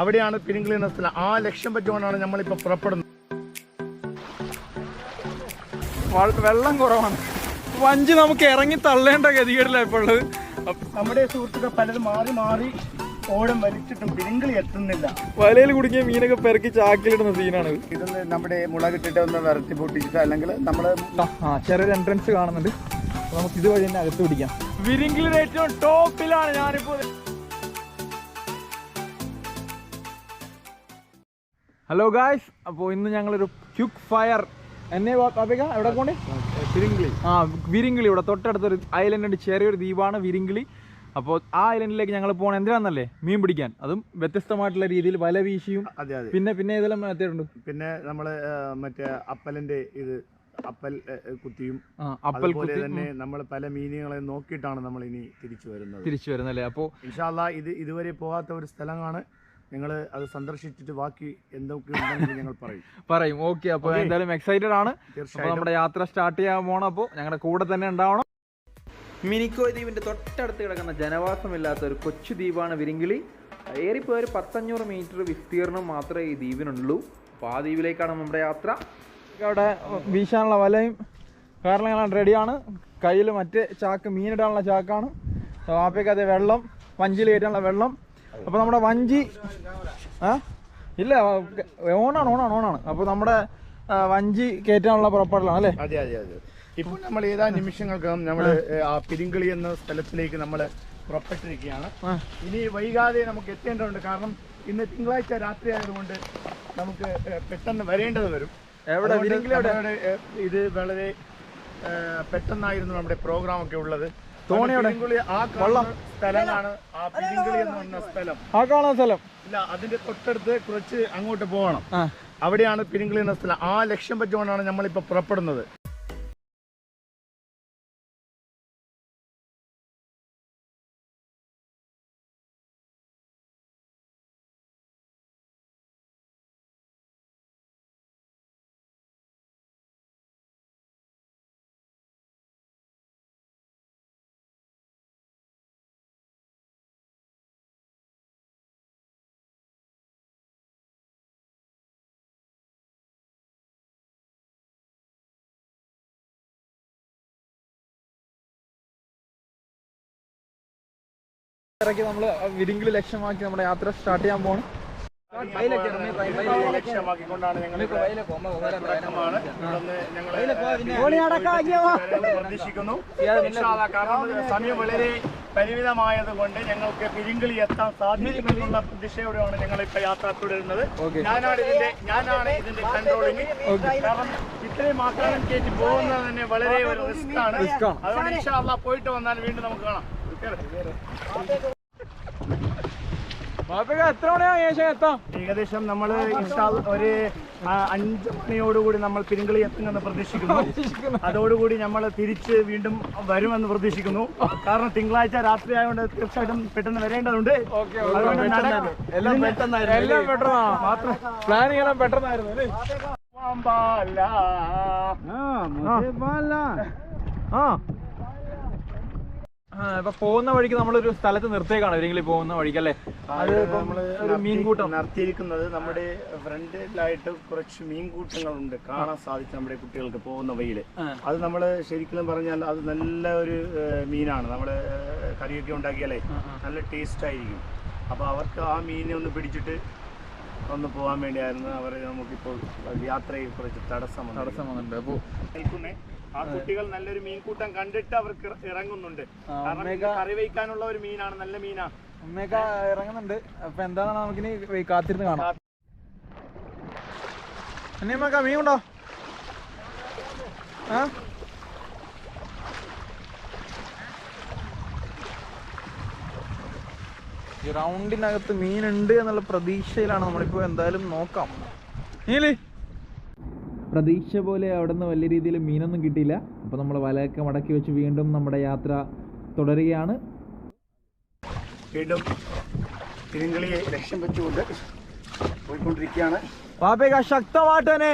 അവിടെയാണ് പിരിങ്കിളി എന്ന സ്ഥലം ആ ലക്ഷ്യം പറ്റുകൊണ്ടാണ് നമ്മളിപ്പോൾ പുറപ്പെടുന്നത്. വെള്ളം കുറവാണ്. വഞ്ചി നമുക്ക് ഇറങ്ങി തള്ളേണ്ട ഗതികേടില്ല ഇപ്പോൾ നമ്മുടെ സുഹൃത്തുക്കൾ പലരും മാറി മാറി ഓടം വലിച്ചിട്ടും പിരിങ്കിളി എത്തുന്നില്ല. വലയിൽ കുടുങ്ങിയ മീനൊക്കെ പെരക്കി ചാക്കിലിടുന്ന സീനാണ് ഇതൊന്ന് നമ്മുടെ മുളകിട്ടിട്ട് ഒന്ന് വരത്തി പൊട്ടിച്ചിട്ട് അല്ലെങ്കിൽ നമ്മൾ ആ ചെറിയൊരു എൻട്രൻസ് കാണുന്നുണ്ട്. നമുക്ക് ഇതുവഴി തന്നെ അകത്ത് പിടിക്കാം. വിരിങ്കിലിന്റെ ഏറ്റവും ടോപ്പിലാണ് ഞാനിപ്പോ ഹലോ ഗായ്സ് അപ്പോൾ ഇന്ന് ഞങ്ങളൊരു ക്യുക്ക് ഫയർ എന്നെ പാപ്പിക്ക എവിടെ പോണേ? വിരിങ്കിളി. ആ വിരിങ്കിളി. ഇവിടെ തൊട്ടടുത്തൊരു ഐലൻഡ് ഉണ്ട് ചെറിയൊരു ദ്വീപാണ് വിരിങ്കിളി. അപ്പോൾ ആ ഐലൻഡിലേക്ക് ഞങ്ങൾ പോകണം എന്തിനാണെന്നല്ലേ മീൻ പിടിക്കാൻ. അതും വ്യത്യസ്തമായിട്ടുള്ള രീതിയിൽ വല വീശിയും അതെ അതെ. പിന്നെ പിന്നെ ഇതെല്ലാം എത്തിയിട്ടുണ്ട് പിന്നെ നമ്മൾ മറ്റേ അപ്പലിന്റെ ഇത് അപ്പൽ കുത്തിയും. അപ്പൽ അതുപോലെ തന്നെ നമ്മൾ പല മീനുകളെ നോക്കിയിട്ടാണ് നമ്മൾ ഇനി തിരിച്ചു വരുന്നത് തിരിച്ചു വരുന്നല്ലേ അപ്പോൾ ഇൻഷാല്ല ഇത് ഇതുവരെ പോകാത്ത ഒരു സ്ഥലമാണ്. നിങ്ങൾ അത് സന്ദർശിച്ചിട്ട് ബാക്കി എന്തൊക്കെ ഉണ്ടെങ്കിൽ ഞങ്ങൾ പറയും. പറയും. ഓക്കെ അപ്പോൾ എന്തായാലും എക്സൈറ്റഡ് ആണ്. തീർച്ചയായും നമ്മുടെ യാത്ര സ്റ്റാർട്ട് ചെയ്യാൻ പോകണം അപ്പോൾ ഞങ്ങളുടെ കൂടെ തന്നെ ഉണ്ടാവണം. മിനിക്കോ ദ്വീപിന്റെ തൊട്ടടുത്ത് കിടക്കുന്ന ജനവാസമില്ലാത്ത ഒരു കൊച്ചു ദ്വീപാണ് വിരിങ്കിളി. ഏറിപ്പോയ ഒരു പത്തഞ്ഞൂറ് മീറ്റർ വിസ്തീർണം മാത്രമേ ഈ ദ്വീപിനുള്ളൂ. അപ്പോൾ ആ ദ്വീപിലേക്കാണ് നമ്മുടെ യാത്ര. അവിടെ വീശാനുള്ള വലയും കാരണങ്ങളാണ് റെഡിയാണ് കയ്യിൽ മറ്റേ ചാക്ക് മീനിടാനുള്ള ചാക്കാണ്. വാപ്പയ്ക്ക് അതേ വെള്ളം പഞ്ചിൽ കയറ്റാനുള്ള വെള്ളം. അപ്പോൾ നമ്മുടെ വഞ്ചി ആ? ഇല്ല ഓണാണ് ഓണാണ് ഓണാണ്. അപ്പോൾ നമ്മുടെ വഞ്ചി കയറ്റാനുള്ള പുറപ്പാടിലാണ് അല്ലേ? അതെ അതെ അതെ. ഇപ്പോൾ നമ്മൾ ഏതാ നിമിഷങ്ങൾക്കകം നമ്മൾ ആ. പിരിങ്കിളി എന്ന സ്ഥലത്തിലേക്ക് നമ്മൾ പുറപ്പെട്ടിരിക്കുകയാണ്. ഇനി വൈകാതെ നമുക്ക് എത്തേണ്ടതുണ്ട്. കാരണം ഇന്ന് തിങ്കളാഴ്ച രാത്രി ആയതുകൊണ്ട് നമുക്ക് പെട്ടെന്ന് വരേണ്ടത് വരും. എവിടെ? ഇത് വളരെ പെട്ടെന്നായിരുന്നു നമ്മുടെ പ്രോഗ്രാം ഒക്കെ ഉള്ളത്. ആ കാണുന്ന സ്ഥലം. ഇല്ല അതിന്റെ തൊട്ടടുത്ത് കുറച്ച് അങ്ങോട്ട് പോകണം. അവിടെയാണ് പിരിങ്കിളി എന്ന സ്ഥലം. ആ ലക്ഷ്യം വെച്ചുകൊണ്ടാണ് നമ്മളിപ്പോ പുറപ്പെടുന്നത്. ഇറക്കി നമ്മൾ വിരിങ്കിൽ ലക്ഷ്യമാക്കി നമ്മുടെ യാത്ര സ്റ്റാർട്ട് ചെയ്യാൻ പോകണം ലക്ഷ്യമാക്കിക്കൊണ്ടാണ് ഞങ്ങൾ പ്രതീക്ഷിക്കുന്നു. സമയം വളരെ പരിമിതമായത് കൊണ്ട് ഞങ്ങൾക്ക് പിരിങ്കിളി എത്താൻ സാധിക്കുമെന്നുള്ള പ്രതീക്ഷയോടെയാണ് ഞങ്ങൾ ഇപ്പൊ യാത്ര തുടരുന്നത്. ഞാനാണ് ഇതിന്റെ ഞാനാണ് ഇതിന്റെ കൺട്രോളിങ്. കാരണം ഇത്രയും ആക്രമണം കയറ്റി പോകുന്നത് തന്നെ വളരെ ഒരു റിസ്ക് ആണ്. അതുകൊണ്ട് പോയിട്ട് വന്നാൽ വീണ്ടും നമുക്ക് കാണാം. എത്ര മണിയാണ് ഏകദേശം എത്താം ഏകദേശം നമ്മൾ ഒരു അഞ്ചു മണിയോടുകൂടി നമ്മൾ പിരിങ്കളി എത്തുമെന്ന് പ്രതീക്ഷിക്കുന്നു. അതോടുകൂടി നമ്മൾ തിരിച്ച് വീണ്ടും വരുമെന്ന് പ്രതീക്ഷിക്കുന്നു. കാരണം തിങ്കളാഴ്ച രാത്രി ആയതുകൊണ്ട് തീർച്ചയായിട്ടും പെട്ടെന്ന് വരേണ്ടതുണ്ട്. പ്ലാനിങ് പെട്ടെന്നായിരുന്നു. ആ. ഇപ്പൊ പോകുന്ന വഴിക്ക് നമ്മളൊരു സ്ഥലത്ത് നിർത്തിയേക്കാണ് ഇവരെങ്കിലും പോകുന്ന വഴിക്കല്ലേ അത് ഇപ്പം ഒരു മീൻകൂട്ടം. നടത്തിയിരിക്കുന്നത് നമ്മുടെ ഫ്രണ്ടിലായിട്ട് കുറച്ച് മീൻകൂട്ടങ്ങളുണ്ട്. കാണാൻ സാധിക്കും നമ്മുടെ കുട്ടികൾക്ക് പോകുന്ന വഴിയിൽ അത് നമ്മൾ ശരിക്കും പറഞ്ഞാൽ അത് നല്ല ഒരു മീനാണ്. നമ്മൾ കറിയൊക്കെ ഉണ്ടാക്കിയാലേ നല്ല ടേസ്റ്റ് ആയിരിക്കും. അപ്പൊ അവർക്ക് ആ മീനെ ഒന്ന് പിടിച്ചിട്ട് ഒന്ന് പോകാൻ വേണ്ടിയായിരുന്നു അവർ നമുക്കിപ്പോൾ യാത്രയിൽ കുറച്ച് തടസ്സം. തടസ്സം വന്നിട്ടുണ്ട് അപ്പോൾ നിൽക്കുന്നേ ആ കുട്ടികൾ നല്ലൊരു മീൻകൂട്ടം കണ്ടിട്ട് അവർക്ക് ഇറങ്ങുന്നുണ്ട്. കാരണം കറി വയ്ക്കാനുള്ള ഒരു മീനാണ് നല്ല മീനാ. അമ്മയൊക്കെ ഇറങ്ങുന്നുണ്ട്. അപ്പൊ എന്താണ് നമുക്കിനി കാത്തിരുന്ന് കാണാം. അമ്മക്ക മീൻ ഉണ്ടോ ആ? ഈ മീൻ ഉണ്ട് എന്നുള്ള പ്രതീക്ഷയിലാണ് നമ്മളിപ്പോൾ എന്തായാലും നോക്കാം. നീലി. പ്രതീക്ഷ പോലെ അവിടെ നിന്ന് വലിയ രീതിയിൽ മീനൊന്നും കിട്ടിയില്ല. അപ്പോൾ നമ്മൾ വലയൊക്കെ മടക്കി വെച്ച് വീണ്ടും നമ്മുടെ യാത്ര തുടരുകയാണ്. വീണ്ടും തിരുങ്കളിയെ ലക്ഷ്യം വെച്ചുകൊണ്ട് പോയിക്കൊണ്ടിരിക്കുകയാണ്. പാപ്പയ്ക്ക് ശക്തമായിട്ട് തന്നെ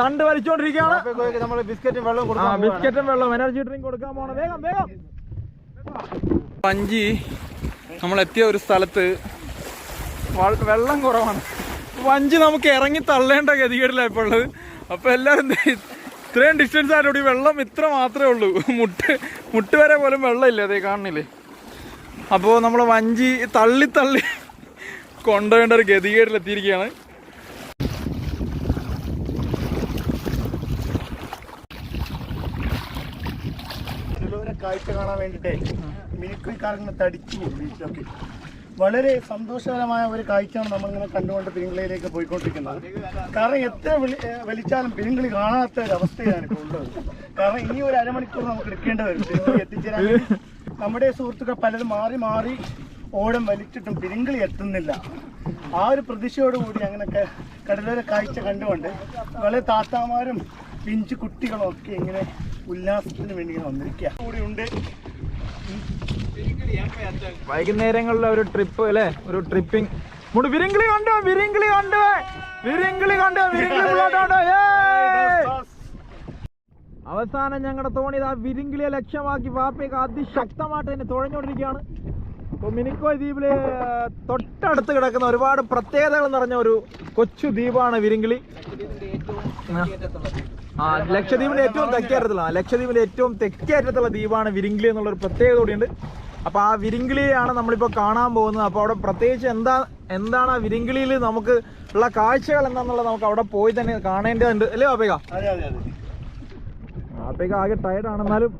തണ്ട് വലിച്ചുകൊണ്ടിരിക്കുകയാണ്. നമ്മൾ ബിസ്ക്കറ്റും വെള്ളവും കൊടുക്കാം ബിസ്ക്കറ്റും വെള്ളം എനർജി ഡ്രിങ്ക് കൊടുക്കാൻ പോണം വേഗം വേഗം. വഞ്ചി നമ്മൾ എത്തിയ ഒരു സ്ഥലത്ത് വെള്ളം കുറവാണ്. വഞ്ചി നമുക്ക് ഇറങ്ങി തള്ളേണ്ട ഗതികേടില്ല ഇപ്പോൾ ഉള്ളത് അപ്പോൾ എല്ലാവരും ഇത്രയും ഡിസ്റ്റൻസ് ആയിട്ട് വെള്ളം ഇത്ര മാത്രമേ ഉള്ളൂ. മുട്ട് മുട്ട് വരെ പോലും വെള്ളമില്ല അതേ കാണുന്നില്ലേ? അപ്പോൾ നമ്മൾ വഞ്ചി തള്ളി തള്ളി കൊണ്ടുപോകേണ്ട ഒരു ഗതികേടിലെത്തിയിരിക്കുകയാണ്. കാഴ്ച കാണാൻ വേണ്ടിട്ടേ മിനുക്കിക്കാരങ്ങനെ തടിച്ചു ബീച്ചിലൊക്കെ വളരെ സന്തോഷകരമായ ഒരു കാഴ്ചയാണ് നമ്മളിങ്ങനെ കണ്ടുകൊണ്ട് പെരുങ്കളിയിലേക്ക് പോയിക്കൊണ്ടിരിക്കുന്നത്. കാരണം എത്ര വിളി വലിച്ചാലും പെരുങ്കളി കാണാത്ത ഒരു അവസ്ഥയാണ് ഇപ്പോൾ ഉള്ളത്. കാരണം ഇനി ഒരു അരമണിക്കൂർ നമുക്ക് എടുക്കേണ്ടി വരും. പെരുങ്കളി എത്തിച്ചേരാൻ നമ്മുടെ സുഹൃത്തുക്കൾ പലരും മാറി മാറി ഓടം വലിച്ചിട്ടും പെരുങ്കളി എത്തുന്നില്ല. ആ ഒരു പ്രതീക്ഷയോടുകൂടി അങ്ങനെയൊക്കെ കടലോര കാഴ്ച കണ്ടുകൊണ്ട് വളരെ താത്താമാരും പിഞ്ചു കുട്ടികളൊക്കെ ഇങ്ങനെ ഉല്ലാസത്തിന് വേണ്ടി ഇങ്ങനെ വന്നിരിക്കുക കൂടി ഉണ്ട്. വൈകുന്നേരങ്ങളിലെ ഒരു ട്രിപ്പ് അല്ലേ? ഒരു ട്രിപ്പിംഗ് മുടി വിരിങ്കിളി കണ്ടോ? വിരിങ്കിളി കണ്ടോ? വിരിങ്കിളി കണ്ടോ? വിരിങ്കിളി കണ്ടോ അവസാനം ഞങ്ങളുടെ തോണി ഇതാ വിരിങ്കിളിയെ ലക്ഷ്യമാക്കി വാപ്പയൊക്കെ അതിശക്തമായിട്ട് തന്നെ തുഴഞ്ഞുകൊണ്ടിരിക്കുകയാണ് അപ്പോൾ മിനിക്കോയ് ദ്വീപിൽ തൊട്ടടുത്ത് കിടക്കുന്ന ഒരുപാട് പ്രത്യേകതകൾ നിറഞ്ഞ ഒരു കൊച്ചു ദ്വീപാണ് വിരിങ്കിളി. ആ ലക്ഷദ്വീപിന്റെ ഏറ്റവും തെക്കേറ്റത്തുള്ള അറ്റത്തുള്ള ലക്ഷദ്വീപിന്റെ ഏറ്റവും തെക്കേറ്റത്തുള്ള ദ്വീപാണ് വിരിങ്കിളി എന്നുള്ളൊരു പ്രത്യേകത കൂടിയുണ്ട്. അപ്പോൾ ആ വിരിങ്കിളിയാണ് നമ്മളിപ്പോൾ കാണാൻ പോകുന്നത്. അപ്പോൾ അവിടെ പ്രത്യേകിച്ച് എന്താ എന്താണ് ആ വിരിങ്കിളിയിൽ നമുക്ക് ഉള്ള കാഴ്ചകൾ എന്താണെന്നുള്ളത് നമുക്ക് അവിടെ പോയി തന്നെ കാണേണ്ടതുണ്ട്. അല്ലേ അതെ വാപ്പേക ആകെ ടയർഡ് ആണെന്നാലും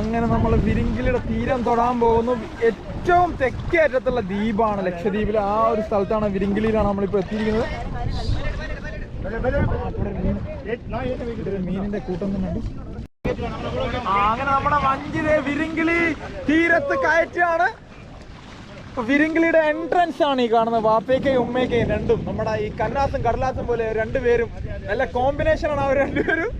അങ്ങനെ നമ്മൾ വിരിങ്കിലിയുടെ തീരം തൊടാൻ പോകുന്നു. ഏറ്റവും തെക്കേ അറ്റത്തുള്ള ദ്വീപാണ് ലക്ഷദ്വീപിൽ. ആ ഒരു സ്ഥലത്താണ് വിരിങ്കിലിയിലാണ് നമ്മളിപ്പോൾ എത്തിയിരിക്കുന്നത്. മീനിന്റെ കൂട്ടം തന്നെ അങ്ങനെ നമ്മുടെ വഞ്ചിലെ വിരിങ്കിളി തീരത്ത് കയറ്റാണ് വിരിങ്കിളിയുടെ എൻട്രൻസ് ആണ് ഈ കാണുന്നത് വാപ്പയ്ക്കയും ഉമ്മയ്ക്കയും രണ്ടും. നമ്മുടെ ഈ കന്നാസും കടലാസും പോലെ രണ്ടുപേരും നല്ല കോമ്പിനേഷൻ ആണ് അവർ രണ്ടുപേരും.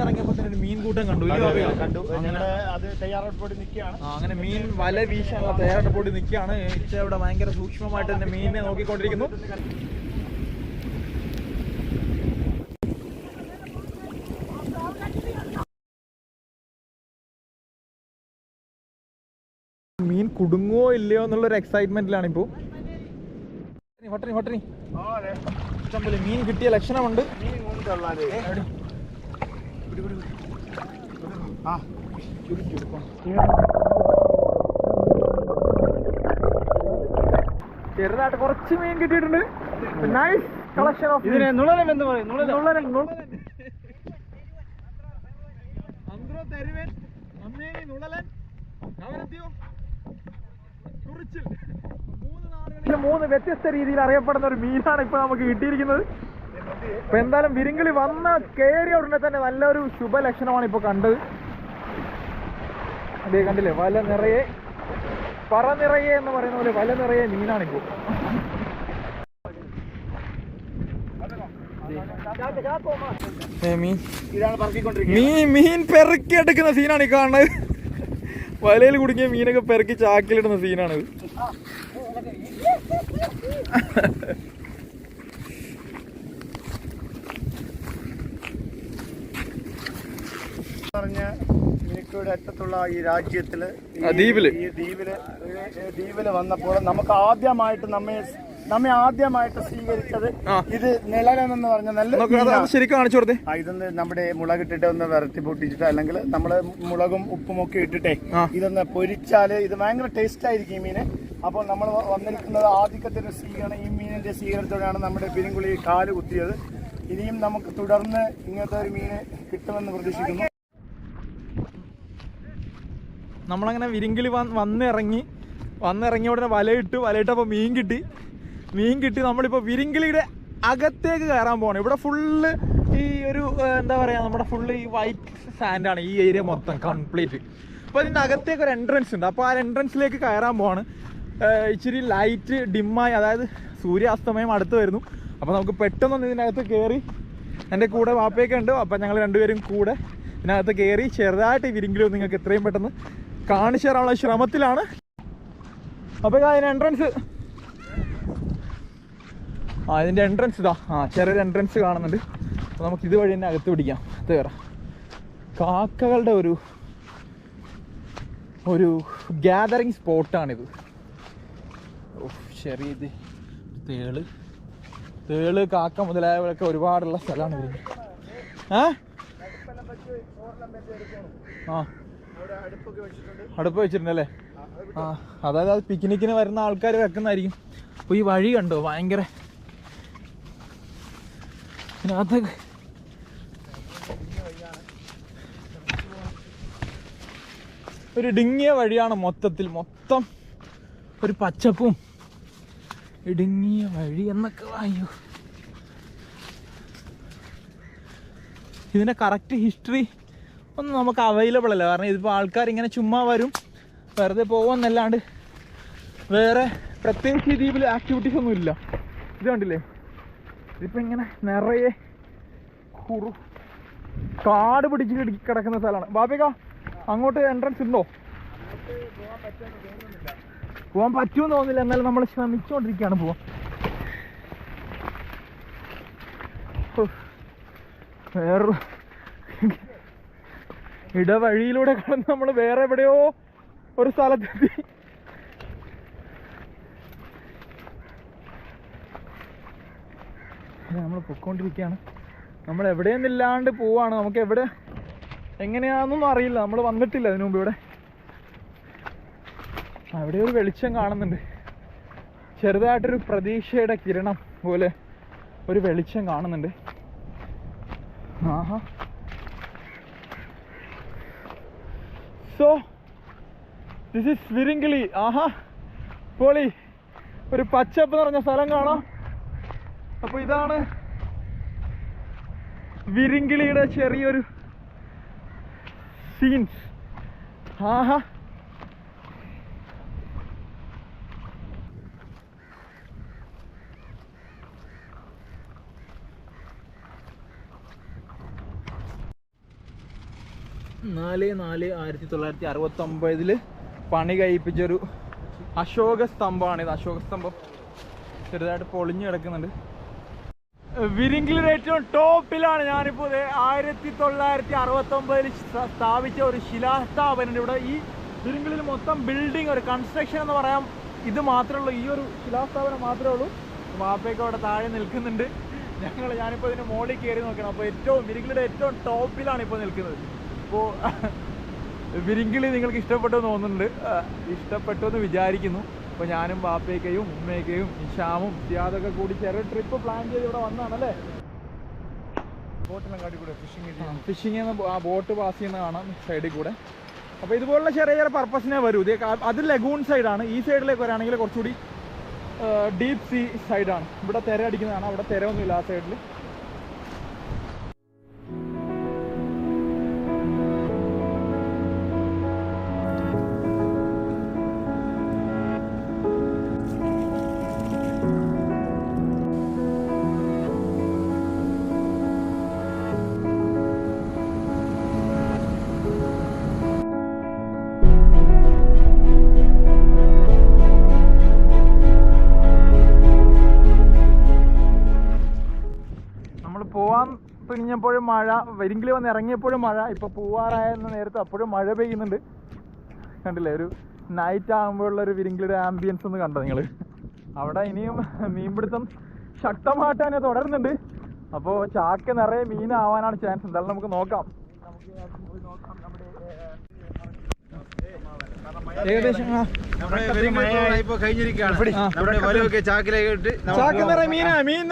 തന്നെ ഒരു മീൻ കൂട്ടം കണ്ടു കണ്ടു. ഞങ്ങൾ അത് തയ്യാറെടുപ്പോടി നിൽക്കുകയാണ്. അങ്ങനെ മീൻ വല വീശാനുള്ള തയ്യാറെടുപ്പോടി നിൽക്കുകയാണ്. ഇച്ച ഇവിടെ ഭയങ്കര സൂക്ഷ്മമായിട്ട് തന്നെ മീനിനെ നോക്കിക്കൊണ്ടിരിക്കുന്നു. മീൻ കുടുങ്ങുവോ ഇല്ലയോ എന്നുള്ളൊരു എക്സൈറ്റ്മെന്റിലാണ് ഇപ്പോൾ ഹോട്ടറി ഹോട്ടറി. ഇഷ്ടംപോലെ മീൻ കിട്ടിയ ലക്ഷണമുണ്ട്. മീൻ കൊണ്ടുള്ളത്. ആ ചെറുതായിട്ട് കുറച്ച് മീൻ കിട്ടിയിട്ടുണ്ട്. നൈസ് കളക്ഷൻ ഓഫ് ഇതിനെ നുളനം എന്ന് പറയും നുളനം നുള്ളരൻ അന്ത്രോ തരുവൻ അമ്മേനി നുള്ളലൻ. അവരെത്തിയോ കുറിച്ചിൽ. മൂന്ന് നാടുകളിൽ മൂന്ന് വ്യത്യസ്ത രീതിയിൽ അറിയപ്പെടുന്ന ഒരു മീനാണ് ഇപ്പൊ നമുക്ക് കിട്ടിയിരിക്കുന്നത്. ഇപ്പൊ എന്തായാലും വിരിങ്കിളി വന്ന കേറിയ ഉടനെ തന്നെ നല്ലൊരു ശുഭലക്ഷണമാണ് ഇപ്പൊ കണ്ടത്. അതേ കണ്ടില്ലേ വല നിറയെ പറ നിറയെ എന്ന് പറയുന്ന പോലെ വല നിറയെ മീനാണിപ്പോ മീൻ. മീൻ പെറുക്കി എടുക്കുന്ന സീനാണ് ഈ കാണുന്നത്. വലയിൽ കുടുങ്ങിയ മീനൊക്കെ പെറുക്കി ചാക്കിലിടുന്ന സീനാണ് പറഞ്ഞ മിനിക്കോയുടെ അറ്റത്തുള്ള ഈ ആ, ദ്വീപിൽ. ഈ ദ്വീപിൽ ദ്വീപിൽ വന്നപ്പോൾ നമുക്ക് ആദ്യമായിട്ട് നമ്മെ നമ്മെ ആദ്യമായിട്ട് സ്വീകരിച്ചത് ഇത് എന്ന് പറഞ്ഞ നല്ല ശരിക്കും കാണിച്ചു കൊടുത്തേ. ഇതൊന്ന് നമ്മുടെ മുളകിട്ടിട്ട് ഒന്ന് വരട്ടി പൊട്ടിച്ചിട്ട് അല്ലെങ്കിൽ നമ്മൾ മുളകും ഉപ്പും ഒക്കെ ഇട്ടിട്ടേ. ഇതൊന്ന് പൊരിച്ചാൽ ഇത് ഭയങ്കര ടേസ്റ്റ് ആയിരിക്കും ഈ മീന്. അപ്പോൾ നമ്മൾ വന്നിരിക്കുന്നത് ആദ്യത്തെ സ്വീകരണം ഈ മീനിന്റെ സ്വീകരണത്തോടെയാണ് നമ്മുടെ പിരിങ്കുളി കാൽ കുത്തിയത്. ഇനിയും നമുക്ക് തുടർന്ന് ഇങ്ങനത്തെ ഒരു മീന് കിട്ടുമെന്ന് പ്രതീക്ഷിക്കുന്നു. നമ്മളങ്ങനെ വിരിങ്കിളി വന്ന് വന്നിറങ്ങി വന്നിറങ്ങിയ ഉടനെ വലയിട്ട് വലയിട്ടപ്പോൾ മീൻ കിട്ടി. മീൻ കിട്ടി. നമ്മളിപ്പോൾ വിരിങ്കിളിയുടെ അകത്തേക്ക് കയറാൻ പോകണം ഇവിടെ ഫുള്ള് ഈ ഒരു എന്താ പറയുക നമ്മുടെ ഫുള്ള് ഈ വൈറ്റ് സാൻഡാണ് ഈ ഏരിയ മൊത്തം കംപ്ലീറ്റ് അപ്പോൾ അതിന്റെ അകത്തേക്ക് ഒരു എൻട്രൻസ് ഉണ്ട്. അപ്പോൾ ആ എൻട്രൻസിലേക്ക് കയറാൻ പോവാണ്. ഇച്ചിരി ലൈറ്റ് ഡിമ്മായി അതായത് സൂര്യാസ്തമയം അടുത്ത് വരുന്നു. അപ്പോൾ നമുക്ക് പെട്ടെന്നൊന്ന് ഇതിനകത്ത് കയറി എന്റെ കൂടെ വാപ്പയൊക്കെ ഉണ്ട്. അപ്പം ഞങ്ങൾ രണ്ടുപേരും കൂടെ ഇതിനകത്ത് കയറി ചെറുതായിട്ട് വിരിങ്കിലും നിങ്ങൾക്ക് എത്രയും പെട്ടെന്ന് കാണിച്ചു തരാനുള്ള ശ്രമത്തിലാണ് അപ്പോൾ അതിന് എൻട്രൻസ് ആ ഇതിന്റെ എൻട്രൻസ് ഇതാ. ആ ചെറിയൊരു എൻട്രൻസ് കാണുന്നുണ്ട്. അപ്പോൾ നമുക്ക് ഇതുവഴി തന്നെ അകത്ത് പിടിക്കാം. അത് കയറാം. കാക്കകളുടെ ഒരു ഒരു ഗ്യാതറിങ് സ്പോട്ടാണിത് ശരി ഇത്. തേൾ. തേൾ കാക്ക മുതലായവരൊക്കെ ഒരുപാടുള്ള സ്ഥലമാണ് ഇതിന്. ഏ? ആ. അടുപ്പ് വെച്ചിട്ടുണ്ടല്ലേ? ആ അതായത് അത് പിക്നിക്കിന് വരുന്ന ആൾക്കാർ വെക്കുന്നതായിരിക്കും. അപ്പോൾ ഈ വഴി കണ്ടോ? ഭയങ്കര അതിനകത്ത് ഒരു ഇടുങ്ങിയ വഴിയാണ് മൊത്തത്തിൽ. മൊത്തം ഒരു പച്ചപ്പും ഇടുങ്ങിയ വഴി എന്നൊക്കെ അയ്യോ ഇതിന്റെ കറക്റ്റ് ഹിസ്റ്ററി ഒന്നും നമുക്ക് അവൈലബിൾ അല്ല. കാരണം ഇതിപ്പോൾ ആൾക്കാർ ഇങ്ങനെ ചുമ്മാ വരും. വെറുതെ പോകുമെന്നല്ലാണ്ട് വേറെ പ്രത്യേകിച്ച് ദ്വീപിൽ ആക്ടിവിറ്റീസ് ഒന്നും ഇല്ല. ഇത് കണ്ടില്ലേ? ഇതിപ്പോൾ ഇങ്ങനെ നിറയെ കുറു കാട് പിടിച്ച് കിടക്കുന്ന സ്ഥലമാണ്. ബാബിക അങ്ങോട്ട് എൻട്രൻസ് ഉണ്ടോ? പോകാൻ പറ്റുമെന്ന് തോന്നുന്നില്ല. എന്നാലും നമ്മൾ ശ്രമിച്ചുകൊണ്ടിരിക്കുകയാണ് പോവാൻ. ഹോ. വേറൊരു ഇടവഴിയിലൂടെ കടന്ന് നമ്മൾ വേറെ എവിടെയോ ഒരു സ്ഥലത്തെത്തി. നമ്മൾ പൊക്കോണ്ടിരിക്കുകയാണ് നമ്മൾ എവിടെയൊന്നില്ലാണ്ട് പോവാണ്. നമുക്ക് എവിടെ എങ്ങനെയാണെന്നൊന്നും അറിയില്ല. നമ്മൾ വന്നിട്ടില്ല അതിനു മുമ്പ് ഇവിടെ. അവിടെ ഒരു വെളിച്ചം കാണുന്നുണ്ട്. ചെറുതായിട്ടൊരു പ്രതീക്ഷയുടെ കിരണം പോലെ ഒരു വെളിച്ചം കാണുന്നുണ്ട്. ആഹാ. സോ ദിസ് ഇസ് വിരിങ്കിളി ആഹാ പോളി ഒരു പച്ചപ്പ് നിറഞ്ഞ സ്ഥലം കാണാം. അപ്പോൾ ഇതാണ് വിരിങ്കിളിയുടെ ചെറിയൊരു സീൻസ് ആഹാ. നാല് നാല് ആയിരത്തി തൊള്ളായിരത്തി അറുപത്തി ഒമ്പതിൽ പണി കഴിപ്പിച്ചൊരു അശോക സ്തംഭമാണ്. ഇത് അശോക സ്തംഭം ചെറുതായിട്ട് പൊളിഞ്ഞു കിടക്കുന്നുണ്ട്. വിരിങ്കിൽ ഏറ്റവും ടോപ്പിലാണ് ഞാനിപ്പോൾ ആയിരത്തി തൊള്ളായിരത്തി അറുപത്തി ഒമ്പതിൽ സ്ഥാപിച്ച ഒരു ശിലാസ്ഥാപനം ഇവിടെ ഈ വിരിങ്കിളിൽ മൊത്തം ബിൽഡിംഗ് ഒരു കൺസ്ട്രക്ഷൻ എന്ന് പറയാം. ഇത് മാത്രമേ ഉള്ളൂ. ഈ ഒരു ശിലാസ്ഥാപനം മാത്രമേ ഉള്ളൂ. വാപ്പയൊക്കെ അവിടെ താഴെ നിൽക്കുന്നുണ്ട്. ഞങ്ങൾ ഞാനിപ്പോൾ ഇതിന് മോളിൽ കയറി നോക്കണം. അപ്പോൾ ഏറ്റവും വിരിങ്കിളിയുടെ ഏറ്റവും ടോപ്പിലാണ് ഇപ്പോൾ നിൽക്കുന്നത്. അപ്പോൾ വിരിങ്കിളി നിങ്ങൾക്ക് ഇഷ്ടപ്പെട്ടു എന്ന് തോന്നുന്നുണ്ട്. ഇഷ്ടപ്പെട്ടു എന്ന് വിചാരിക്കുന്നു. അപ്പോൾ ഞാനും ബാപ്പയ്ക്കയും ഉമ്മയ്ക്കയും നിഷാമും സിയാദൊക്കെ കൂടി ചെറിയ ട്രിപ്പ് പ്ലാൻ ചെയ്ത് ഇവിടെ ഫിഷിംഗ് ഫിഷിംഗ് ആ ബോട്ട് പാസ് ചെയ്യുന്ന കാണാം സൈഡിൽ കൂടെ. അപ്പോൾ ഇതുപോലുള്ള ചെറിയ ചെറിയ പർപ്പസിനെ വരൂ. ഇത് അത് ലഗൂൺ സൈഡാണ് ഈ സൈഡിലേക്ക് വരാണെങ്കിൽ കുറച്ചുകൂടി ഡീപ് സീ സൈഡാണ് ഇവിടെ തിര അടിക്കുന്നതാണ്. അവിടെ തിര ഒന്നുമില്ല ആ സൈഡിൽ പോവാൻ തുനിഞ്ഞപ്പോഴും മഴ വരിങ്കിൽ വന്ന് ഇറങ്ങിയപ്പോഴും മഴ ഇപ്പോൾ പോവാറായെന്ന നേരത്തെ അപ്പോഴും മഴ പെയ്യുന്നുണ്ട്. കണ്ടില്ലേ ഒരു നൈറ്റ് ആകുമ്പോഴുള്ള ഒരു വിരിങ്കിലൊരു ആംബിയൻസ് ഒന്ന് കണ്ടോ നിങ്ങൾ അവിടെ ഇനിയും മീൻപിടുത്തം ശക്തമായിട്ട് തന്നെ തുടരുന്നുണ്ട്. അപ്പോൾ ചാക്ക നിറയെ മീനാവാനാണ് ചാൻസ് എന്തായാലും നമുക്ക് നോക്കാം. നമുക്ക്. ഇപ്പൊ ഏകദേശം മീനാ മീൻ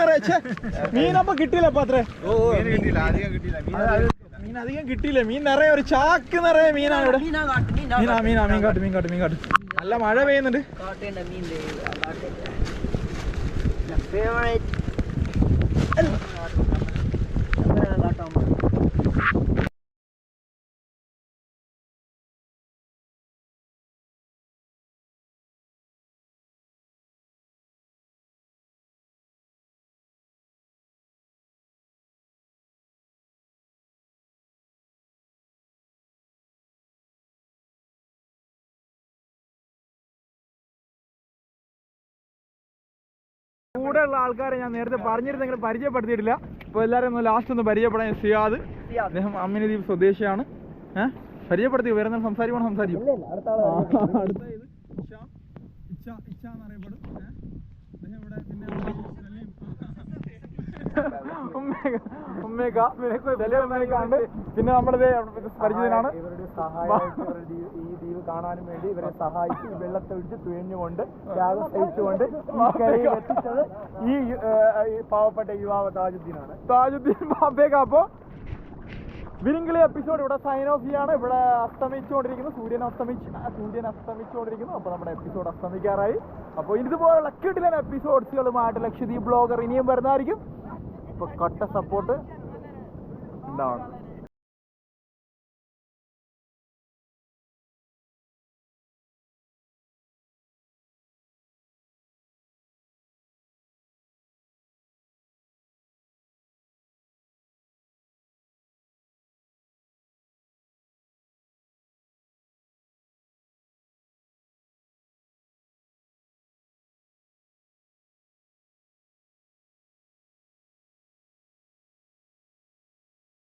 മീൻ അധികം കിട്ടില്ല മീൻ നിറയെ ഒരു ചാക്ക് നിറയെ മീനാണ് ഇവിടെ. മീനാ മീനാ മീൻ കാട്ട് മീൻ കാട്ട് മീൻ കാട്ട്. നല്ല മഴ പെയ്യുന്നുണ്ട്. മീൻ കൂടെയുള്ള ആൾക്കാരെ ഞാൻ നേരത്തെ പറഞ്ഞിരുന്നെങ്കിലും പരിചയപ്പെടുത്തിയിട്ടില്ല. അപ്പോൾ എല്ലാവരും ഒന്ന് ലാസ്റ്റ് ഒന്ന് പരിചയപ്പെടാൻ സിയാദ്. അദ്ദേഹം അമ്മിനിദ്വീപ് സ്വദേശിയാണ്. ഏഹ് പരിചയപ്പെടുത്തി വേറെ സംസാരിക്കണം സംസാരിക്കും. അടുത്ത ഇത് ഇച്ഛ ഇച്ഛ എന്നറിയപ്പെടും ഏഹ്? അദ്ദേഹം ഇവിടെ പിന്നെ പിന്നെ നമ്മുടെ പരിചിതനാണ് ഈ ദ്വീപ് കാണാനും വേണ്ടി ഇവരെ സഹായിച്ച് വെള്ളത്തൊഴിച്ച് വെള്ളത്തെ ഒഴിച്ച് തുഴഞ്ഞുകൊണ്ട് ത്യാഗം സഹിച്ചുകൊണ്ട് എത്തിച്ചത് ഈ പാവപ്പെട്ട യുവാവ് താജുദ്ദീനാണ്. താജുദ്ദീൻ ബാബേക്ക അപ്പോ വിരിങ്കിളി എപ്പിസോഡ് ഇവിടെ സൈൻ ഓഫ് ചെയ്യാണ്. ഇവിടെ അസ്തമിച്ചുകൊണ്ടിരിക്കുന്നു. സൂര്യൻ അസ്തമിച്ച് സൂര്യൻ അസ്തമിച്ചുകൊണ്ടിരിക്കുന്നു. അപ്പോൾ നമ്മുടെ എപ്പിസോഡ് അസ്തമിക്കാറായി. അപ്പോൾ ഇതുപോലുള്ള കിടിലൻ എപ്പിസോഡ്സുകളുമായിട്ട് ലക്ഷദ്വീപ് ബ്ലോഗർ ഇനിയും വരുന്നതായിരിക്കും. ഇപ്പോൾ കട്ട സപ്പോർട്ട് ഉണ്ടാവണം